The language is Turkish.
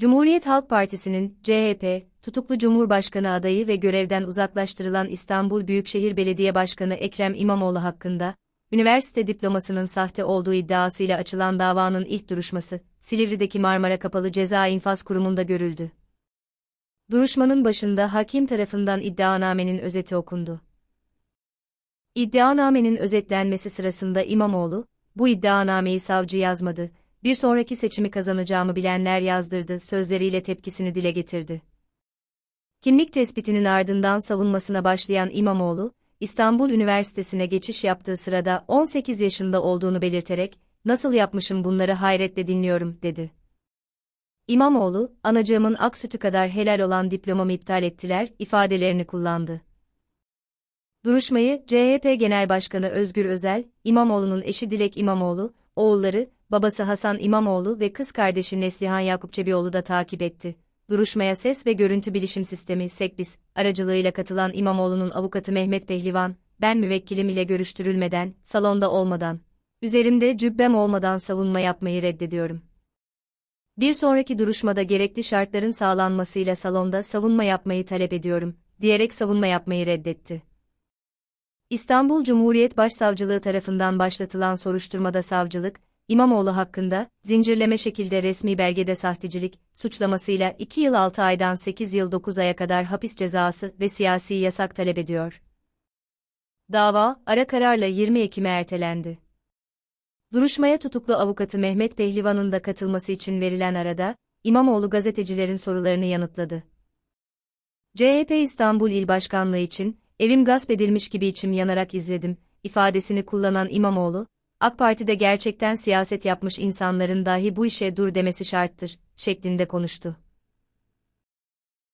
Cumhuriyet Halk Partisi'nin CHP tutuklu Cumhurbaşkanı adayı ve görevden uzaklaştırılan İstanbul Büyükşehir Belediye Başkanı Ekrem İmamoğlu hakkında üniversite diplomasının sahte olduğu iddiasıyla açılan davanın ilk duruşması Silivri'deki Marmara Kapalı Ceza İnfaz Kurumu'nda görüldü. Duruşmanın başında hakim tarafından iddianamenin özeti okundu. İddianamenin özetlenmesi sırasında İmamoğlu, bu iddianameyi savcı yazmadı, bir sonraki seçimi kazanacağımı bilenler yazdırdı sözleriyle tepkisini dile getirdi. Kimlik tespitinin ardından savunmasına başlayan İmamoğlu, İstanbul Üniversitesi'ne geçiş yaptığı sırada 18 yaşında olduğunu belirterek, nasıl yapmışım bunları hayretle dinliyorum, dedi. İmamoğlu, anacığımın ak sütü kadar helal olan diplomamı iptal ettiler, ifadelerini kullandı. Duruşmayı, CHP Genel Başkanı Özgür Özel, İmamoğlu'nun eşi Dilek İmamoğlu, oğulları, babası Hasan İmamoğlu ve kız kardeşi Neslihan Yakup Çebioğlu da takip etti. Duruşmaya Ses ve Görüntü Bilişim Sistemi SEKBİS aracılığıyla katılan İmamoğlu'nun avukatı Mehmet Pehlivan, ben müvekkilim ile görüştürülmeden, salonda olmadan, üzerimde cübbem olmadan savunma yapmayı reddediyorum. Bir sonraki duruşmada gerekli şartların sağlanmasıyla salonda savunma yapmayı talep ediyorum, diyerek savunma yapmayı reddetti. İstanbul Cumhuriyet Başsavcılığı tarafından başlatılan soruşturmada savcılık, İmamoğlu hakkında, zincirleme şekilde resmi belgede sahtecilik, suçlamasıyla 2 yıl 6 aydan 8 yıl 9 aya kadar hapis cezası ve siyasi yasak talep ediyor. Dava, ara kararla 20 Ekim'e ertelendi. Duruşmaya tutuklu avukatı Mehmet Pehlivan'ın da katılması için verilen arada, İmamoğlu gazetecilerin sorularını yanıtladı. CHP İstanbul İl Başkanlığı için, evim gasp edilmiş gibi içim yanarak izledim, ifadesini kullanan İmamoğlu, AK Parti'de gerçekten siyaset yapmış insanların dahi bu işe dur demesi şarttır, şeklinde konuştu.